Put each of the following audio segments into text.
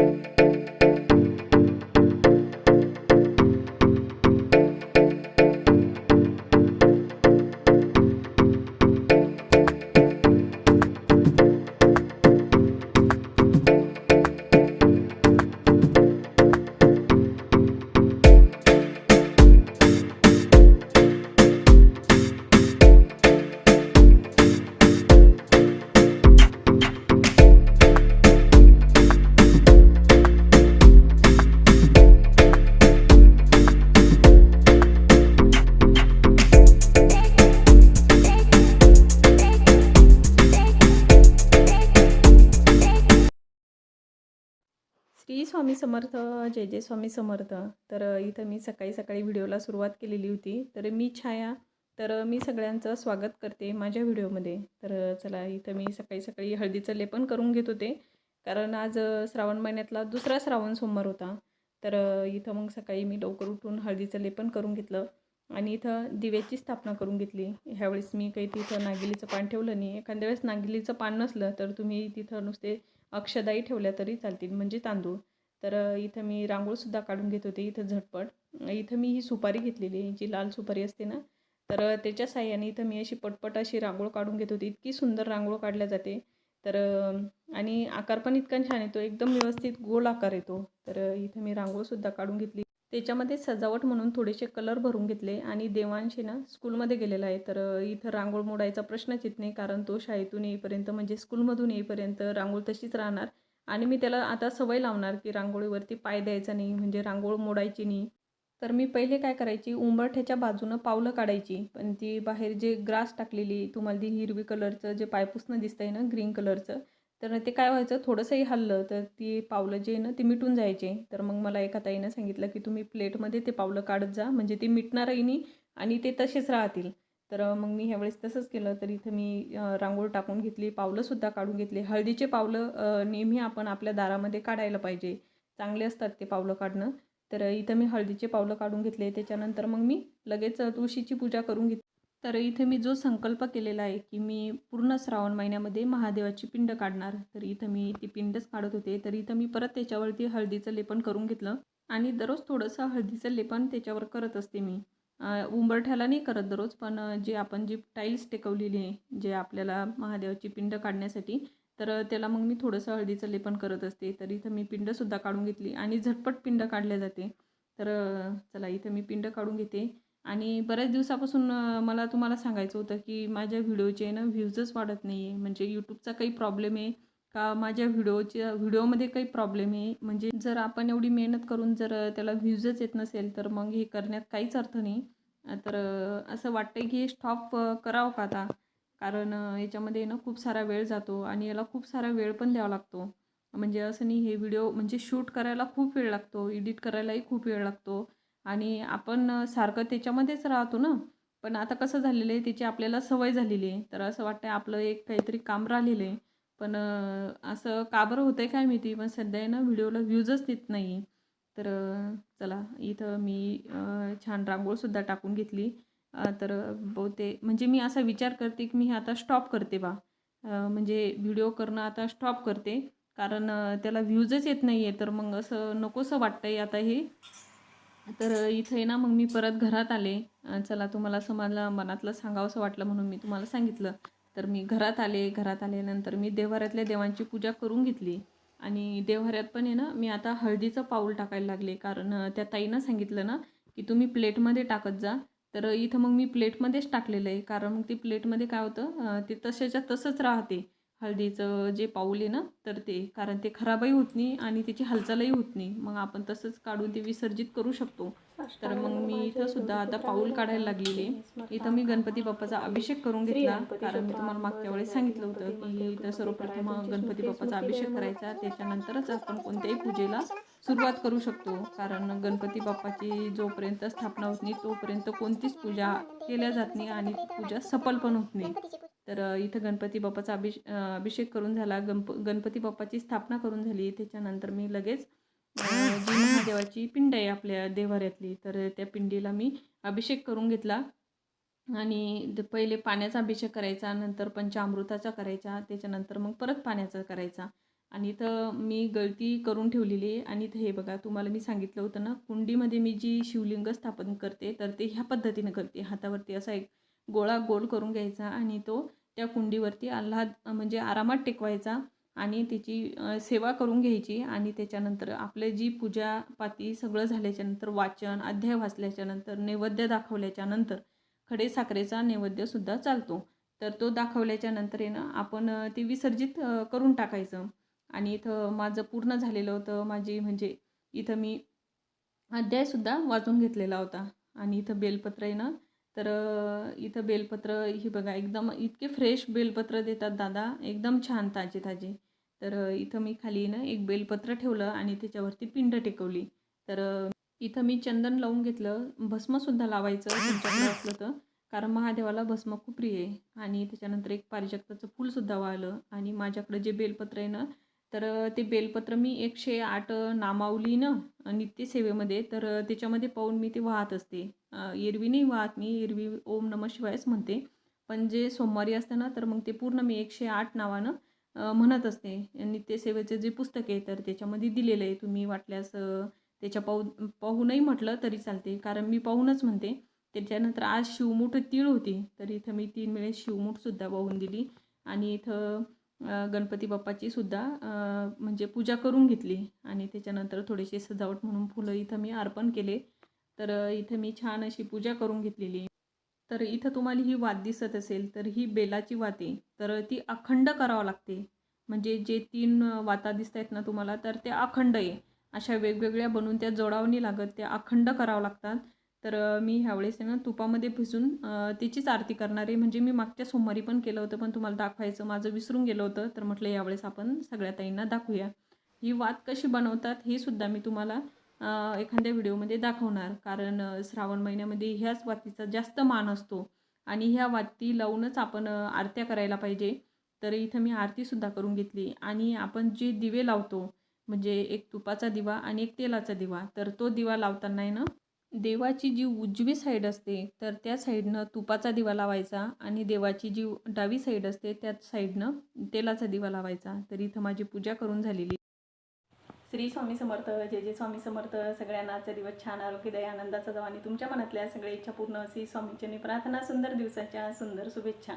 Música Shri Swami Samarth जय जय स्वामी समर्थ. तर इथं मी सकाळी सकाळी व्हिडिओला सुरुवात केलेली होती. तर मी छाया तर मी सगळ्यांचं स्वागत करते माझ्या व्हिडिओमध्ये. तर चला इथं मी सकाळी सकाळी हळदीचं लेपन करून घेत होते. कारण आज श्रावण महिन्यातला दुसरा श्रावण सोमवार होता. तर इथं मग सकाळी मी लवकर उठून हळदीचं लेपन करून घेतलं. आणि इथं दिव्याची स्थापना करून घेतली. ह्यावेळेस मी काही तिथं नागिलीचं पान ठेवलं नाही. एखाद्या वेळेस नागिलीचं पान नसलं तर तुम्ही तिथं नुसते अक्षदाई ठेवल्या तरी चालतील. म्हणजे तांदूळ. तर इथं मी रांगोळसुद्धा काढून घेत होते. इथं झटपट. इथं मी ही सुपारी घेतलेली आहे. जी लाल सुपारी असते ना. तर त्याच्या साह्याने इथं मी अशी पटपट अशी रांगोळ काढून घेत होती. इतकी सुंदर रांगोळ काढल्या जाते. तर आणि आकार पण इतका छान येतो. एकदम व्यवस्थित गोल आकार येतो. तर इथं मी रांगोळसुद्धा काढून घेतली. त्याच्यामध्ये सजावट म्हणून थोडेसे कलर भरून घेतले आणि देवांशी ना स्कूलमध्ये गेलेला आहे. तर इथं रांगोळ मोडायचा प्रश्नच येत नाही कारण तो शाळेतून येईपर्यंत म्हणजे स्कूलमधून येईपर्यंत रांगोळ तशीच राहणार. आणि मी त्याला आता सवय लावणार की रांगोळीवरती पाय द्यायचा नाही म्हणजे रांगोळ मोडायची नाही. तर मी पहिले काय करायची उंबरठ्याच्या बाजूनं पावलं काढायची. पण ती बाहेर जे ग्रास टाकलेली तुम्हाला ती हिरवी कलरचं जे पायपुसणं दिसतंय ना ग्रीन कलरचं तर ते काय व्हायचं थोडंसंही हललं तर ती पावलं जे आहे ना ती मिटून जायचे. तर मग मला एका ताईनं सांगितलं की तुम्ही प्लेटमध्ये ते पावलं काढत जा. म्हणजे ते मिटणारही नाही आणि ते तसेच राहतील. तर मग मी ह्यावेळेस तसंच केलं. तर इथं मी रांगोळ टाकून घेतली पावलंसुद्धा काढून घेतली. हळदीचे पावलं नेहमी आपण आपल्या दारामध्ये काढायला पाहिजे. चांगले असतात ते पावलं काढणं. तर इथं मी हळदीचे पावलं काढून घेतले. त्याच्यानंतर मग मी लगेच तुळशीची पूजा करून घेतली. तर इथे मी जो संकल्प केलेला आहे की मी पूर्ण श्रावण महिन्यामध्ये महादेवाची पिंड काढणार. तर इथं मी ती पिंडच काढत होते. तर इथं मी परत त्याच्यावरती हळदीचं लेपन करून घेतलं. आणि दररोज थोडंसं हळदीचं लेपन त्याच्यावर करत असते मी. उंबरठ्याला नाही करत दररोज पण जे आपण जी टाईल्स टेकवलेली आहे जे आपल्याला महादेवाची पिंड काढण्यासाठी तर त्याला मग मी थोडंसं हळदीचं लेपन करत असते. तर इथं मी पिंडसुद्धा काढून घेतली आणि झटपट पिंड काढल्या जाते. तर चला इथं मी पिंड काढून घेते. आणि बऱ्याच दिवसापासून मला तुम्हाला सांगायचं होतं की माझ्या व्हिडिओचे ना व्ह्यूजच वाढत नाही आहे म्हणजे यूट्यूबचा काही प्रॉब्लेम आहे का? माझ्या व्हिडिओच्या व्हिडिओमध्ये काही प्रॉब्लेम आहे? म्हणजे जर आपण एवढी मेहनत करून जर त्याला व्ह्यूजच येत नसेल तर मग हे करण्यात काहीच अर्थ नाही. तर असं वाटतं की हे स्टॉप करावं का आता? कारण याच्यामध्ये ना खूप सारा वेळ जातो आणि याला खूप सारा वेळ पण द्यावा लागतो. म्हणजे असं नाही हे व्हिडिओ म्हणजे शूट करायला खूप वेळ लागतो एडिट करायलाही खूप वेळ लागतो. आणि आपण सारखं त्याच्यामध्येच राहतो ना. पण आता कसं झालेलं आहे त्याची आपल्याला सवय झालेली आहे. तर असं वाटतं आपलं एक काहीतरी काम राहिलेलं आहे. पण असं का बरं होतं आहे काय माहिती? पण सध्या ना व्हिडिओला व्ह्यूजच देत नाही तर चला इथं मी छान रांगोळसुद्धा टाकून घेतली. तर बहुते म्हणजे मी असा विचार करते की मी हे आता स्टॉप करते बा. म्हणजे व्हिडिओ करणं आता स्टॉप करते. कारण त्याला व्ह्यूजच येत नाही आहे तर मग असं नकोसं वाटतं आहे आता हे. तर इथे ना मग मी परत घरात आले. चला तुम्हाला समाजला मनातलं सांगावंसं वाटलं म्हणून मी तुम्हाला सांगितलं. तर मी घरात आले. घरात आल्यानंतर मी देवाऱ्यातल्या देवांची पूजा करून घेतली. आणि देवहऱ्यात पण आहे ना मी आता हळदीचं पाऊल टाकायला लागले. कारण त्या ताईनं सांगितलं ना की तुम्ही प्लेटमध्ये टाकत जा. तर इथं मग मी प्लेटमध्येच टाकलेलं आहे. कारण मग ती प्लेटमध्ये काय होतं ते तशाच्या तसंच राहते. हळदीचं जे पाऊल आहे ना तर ते. कारण ते खराबही होत नाही आणि त्याची हालचालही होत नाही. मग आपण तसंच काढून ते विसर्जित करू शकतो. तर मग मी इथं सुद्धा आता पाऊल काढायला लागलेले इथं मी गणपती बाप्पाचा अभिषेक करून घेतला कारण मी तुम्हाला मागच्या वेळेस सांगितलं होतं की इथं सर्वप्रथम गणपती बाप्पाचा अभिषेक करायचा. त्याच्यानंतरच आपण कोणत्याही पूजेला सुरुवात करू शकतो. कारण गणपती बाप्पाची जोपर्यंत स्थापना होत नाही तोपर्यंत कोणतीच पूजा केल्या जात नाही आणि पूजा सफल पण होत नाही. तर इथं गणपती बाप्पाचा अभिष अभिषेक करून झाला. गणप गणपती बाप्पाची स्थापना करून झाली. त्याच्यानंतर मी लगेच जी महादेवाची पिंड आहे आपल्या देवाऱ्यातली तर त्या पिंडीला मी अभिषेक करून घेतला. आणि पहिले पाण्याचा अभिषेक करायचा नंतर पंचामृताचा करायचा त्याच्यानंतर मग परत पाण्याचा करायचा. आणि इथं मी गळती करून ठेवलेली आहे. आणि इथं हे बघा तुम्हाला मी सांगितलं होतं ना कुंडीमध्ये मी जी शिवलिंग स्थापन करते तर ते ह्या पद्धतीनं करते. हातावरती असा एक गोळा गोल करून घ्यायचा आणि तो त्या कुंडीवरती आल्हाद म्हणजे आरामात टेकवायचा आणि त्याची सेवा करून घ्यायची आणि त्याच्यानंतर आपले जी पूजा पाती सगळं झाल्याच्यानंतर वाचन अध्याय वाचल्याच्यानंतर नैवेद्य दाखवल्याच्यानंतर खडे साखरेचा नैवेद्यसुद्धा चालतो. तर तो दाखवल्याच्या येणं आपण ते विसर्जित करून टाकायचं. आणि इथं माझं पूर्ण झालेलं होतं माझी म्हणजे इथं मी अध्यायसुद्धा वाचून घेतलेला होता. आणि इथं बेलपत्र आहे तर इथं बेलपत्र ही बघा एकदम इतके फ्रेश बेलपत्र देतात दादा. एकदम छान ताजे ताजे तर इथं मी खाली ना एक बेलपत्र ठेवलं आणि त्याच्यावरती पिंड टेकवली. तर इथं मी चंदन लावून घेतलं. भस्मसुद्धा लावायचं तुमच्याकडे असलं तर. कारण महादेवाला भस्म खूप प्रिय आहे. आणि त्याच्यानंतर एक पारिजातकाचं फुलसुद्धा वाळलं. आणि माझ्याकडे जे बेलपत्र आहे ना तर ते बेलपत्र मी एकशे आठ नामावली ना नित्यसेवेमध्ये तर त्याच्यामध्ये पाहून मी ते वाहत असते. एरवी नाही वाहत मी एरवी ओम नम शिवायच म्हणते. पण जे सोमवारी असतं ना तर मग ते पूर्ण मी एकशे आठ नावानं म्हणत असते. नित्यसेवेचे जे पुस्तक आहे तर त्याच्यामध्ये दिलेलं आहे. तुम्ही वाटल्यास त्याच्या पाहू पाहूनही म्हटलं तरी चालते. कारण मी पाहूनच म्हणते. त्याच्यानंतर आज शिवमूठ तीळ होती. तर इथं मी तीन वेळेस शिवमूठसुद्धा वाहून दिली. आणि इथं गणपती बाप्पाची सुद्धा म्हणजे पूजा करून घेतली. आणि त्याच्यानंतर थोडेसे सजावट म्हणून फुलं इथं मी अर्पण केले. तर इथे इथं मी छान अशी पूजा करून घेतलेली. तर इथं तुम्हाला ही वात दिसत असेल तर ही बेलाची वाते आहे. तर ती अखंड करावं लागते. म्हणजे जे तीन वाता दिसत आहेत ना तुम्हाला तर त्या अखंड आहे. अशा वेगवेगळ्या बनवून त्या जोडावणी लागत त्या अखंड करावं लागतात. तर मी ह्यावेळेस ना तुपामध्ये भिजून त्याचीच आरती करणार आहे. म्हणजे मी मागच्या सोमवारी पण केलं होतं पण तुम्हाला दाखवायचं माझं विसरून गेलं होतं. तर म्हटलं यावेळेस आपण सगळ्या ताईंना दाखवूया. ही वात कशी बनवतात हे सुद्धा मी तुम्हाला एखाद्या व्हिडिओमध्ये दाखवणार. कारण श्रावण महिन्यामध्ये ह्याच वातीचा जास्त मान असतो. आणि ह्या वाती लावूनच आपण आरत्या करायला पाहिजे. तर इथं मी आरतीसुद्धा करून घेतली. आणि आपण जे दिवे लावतो म्हणजे एक तुपाचा दिवा आणि एक तेलाचा दिवा तर तो दिवा लावताना आहे ना देवाची जी उजवी साईड असते तर त्या साईडनं तुपाचा दिवा लावायचा आणि देवाची जी डावी साईड असते त्या साईडनं तेलाचा दिवा लावायचा. तर इथं माझी पूजा करून झालेली श्री स्वामी समर्थ जय जय स्वामी समर्थ. सगळ्यांना आजचा दिवस छान आरोग्यदायी आनंदाचा जावा. आणि तुमच्या मनातल्या सगळ्या इच्छा पूर्ण अशी स्वामींची प्रार्थना सुंदर दिवसाच्या सुंदर शुभेच्छा.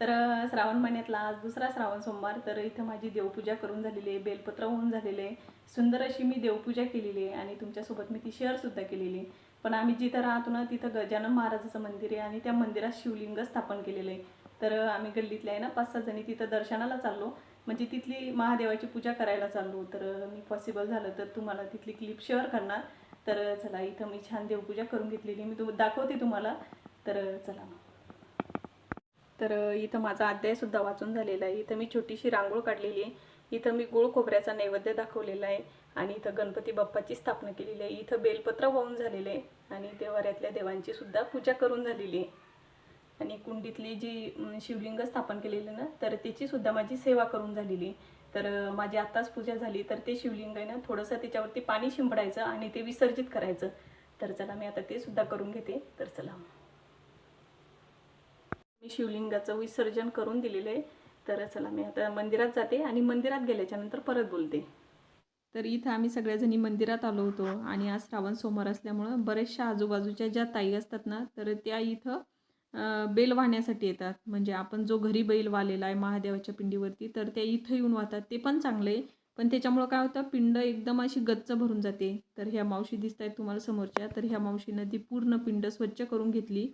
तर श्रावण महिन्यातला आज दुसरा श्रावण सोमवार. तर इथं माझी देवपूजा करून झालेली आहे. बेलपत्र होऊन झालेले सुंदर अशी मी देवपूजा केलेली आहे आणि तुमच्यासोबत मी ती शेअरसुद्धा केलेली आहे. पण आम्ही जिथं राहतो ना तिथं गजानन महाराजाचं मंदिर आहे आणि त्या मंदिरात शिवलिंग स्थापन केलेलं आहे. तर आम्ही गल्लीतल्या आहे ना पाच सहा जणी तिथं दर्शनाला चाललो. म्हणजे तिथली महादेवाची पूजा करायला चाललो. तर मी पॉसिबल झालं तर तुम्हाला तिथली क्लिप शेअर करणार. तर चला इथं मी छान देवपूजा करून घेतलेली मी तुम दाखवते तुम्हाला. तर चला तर इथं माझा अध्यायसुद्धा वाचून झालेला आहे. इथं मी छोटीशी रांगोळ काढलेली आहे. इथं मी गुळ खोबऱ्याचा नैवेद्य दाखवलेला आहे आणि इथं गणपती बाप्पाची स्थापना केलेली आहे. इथं बेलपत्र वाहून झालेले आहे आणि देवाऱ्यातल्या देवांची सुद्धा पूजा करून झालेली आहे. आणि कुंडीतली जी शिवलिंग स्थापन केलेली ना तर त्याची सुद्धा माझी सेवा करून झालेली. आहे. तर माझी आत्ताच पूजा झाली तर ते शिवलिंग आहे ना थोडंसं त्याच्यावरती पाणी शिंपडायचं आणि ते विसर्जित करायचं. तर चला मी आता ते सुद्धा करून घेते. तर चला. मी शिवलिंगाचं विसर्जन करून दिलेलं आहे. तर चला मी आता मंदिरात जाते आणि मंदिरात गेल्याच्यानंतर परत बोलते. तर इथं आम्ही सगळ्याजणी मंदिरात आलो होतो आणि आज श्रावण सोमवार असल्यामुळं बऱ्याचशा आजूबाजूच्या ज्या ताई असतात ना तर त्या इथं बेल वाहण्यासाठी येतात. म्हणजे आपण जो घरी बैल वालेला आहे महादेवाच्या पिंडीवरती तर ते इथं येऊन वाहतात. ते पण चांगलं आहे. पण त्याच्यामुळं काय होतं पिंड एकदम अशी गच्च भरून जाते. तर ह्या मावशी दिसत आहेत तुम्हाला समोरच्या. तर ह्या मावशीनं ती पूर्ण पिंड स्वच्छ करून घेतली.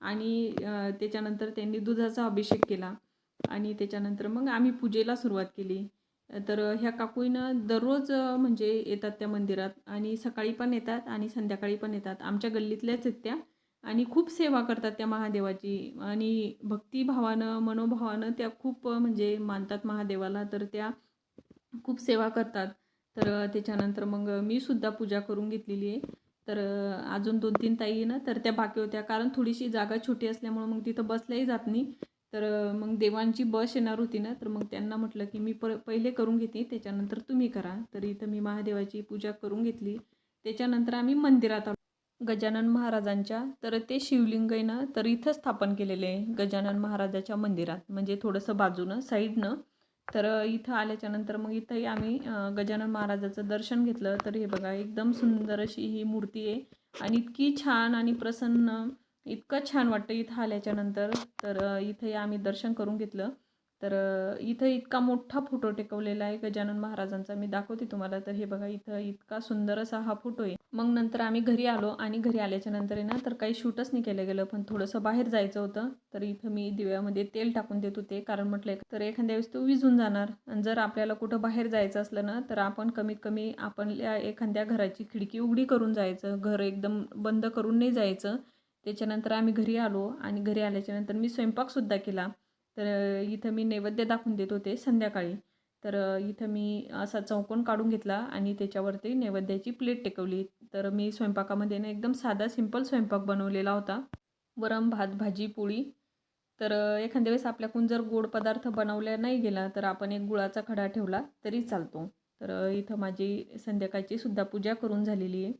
आणि त्याच्यानंतर त्यांनी दुधाचा अभिषेक केला. आणि त्याच्यानंतर मग आम्ही पूजेला सुरुवात केली. तर ह्या काकूईनं दररोज म्हणजे येतात त्या मंदिरात. आणि सकाळी पण येतात आणि संध्याकाळी पण येतात. आमच्या गल्लीतल्याच आहेत त्या. आणि खूप सेवा करतात त्या महादेवाची. आणि भक्तिभावानं मनोभावानं त्या खूप म्हणजे मानतात महादेवाला तर त्या खूप सेवा करतात. तर त्याच्यानंतर मग मी सुद्धा पूजा करून घेतलेली आहे. तर अजून दोन तीन ताई आहे ना तर त्या बाकी होत्या. कारण थोडीशी जागा छोटी असल्यामुळं मग तिथं बसल्याही जात नाही. तर मग देवांची बस येणार होती ना तर मग त्यांना म्हटलं की मी पर पहिले करून घेते त्याच्यानंतर तुम्ही करा. तर इथं मी महादेवाची पूजा करून घेतली. त्याच्यानंतर आम्ही मंदिरात आलो. गजानन महाराजांच्या तर ते शिवलिंग आहे ना तर इथं स्थापन केलेले आहे गजानन महाराजाच्या मंदिरात म्हणजे थोडंसं बाजूनं साईडनं. तर इथं आल्याच्यानंतर मग इथंही आम्ही गजानन महाराजाचं दर्शन घेतलं. तर हे बघा एकदम सुंदर अशी ही मूर्ती आहे. आणि इतकी छान आणि प्रसन्न इतकं छान वाटतं इथं आल्याच्यानंतर. तर इथंही आम्ही दर्शन करून घेतलं. तर इथं इतका मोठा फोटो टेकवलेला आहे गजानन महाराजांचा. मी दाखवते तुम्हाला तर हे बघा इथं इतका सुंदर असा हा फोटो आहे. मग नंतर आम्ही घरी आलो आणि घरी आल्याच्यानंतर आहे ना तर काही शूटच नाही केलं गेलं पण थोडंसं बाहेर जायचं होतं. तर इथं मी दिव्यामध्ये तेल टाकून देत होते कारण म्हटलं तर एखाद्या वेळेस तो विझून जाणार. आणि जर आपल्याला कुठं बाहेर जायचं असलं ना तर आपण कमीत कमी आपल्या एखाद्या घराची खिडकी उघडी करून जायचं. घर एकदम बंद करून नाही जायचं. त्याच्यानंतर आम्ही घरी आलो आणि घरी आल्याच्यानंतर मी स्वयंपाकसुद्धा केला. तर इथं मी नैवेद्य दाखवून देत होते संध्याकाळी. तर इथं मी असा चौकोन काढून घेतला आणि त्याच्यावरती नैवेद्याची प्लेट टेकवली. तर मी स्वयंपाकामध्ये ना एकदम साधा सिंपल स्वयंपाक बनवलेला होता. वरम भात भाजी पोळी. तर एखाद्या वेळेस आपल्याकडून जर गोड पदार्थ बनवल्या नाही गेला तर आपण एक गुळाचा खडा ठेवला तरी चालतो. तर इथं माझी संध्याकाळची सुद्धा पूजा करून झालेली आहे.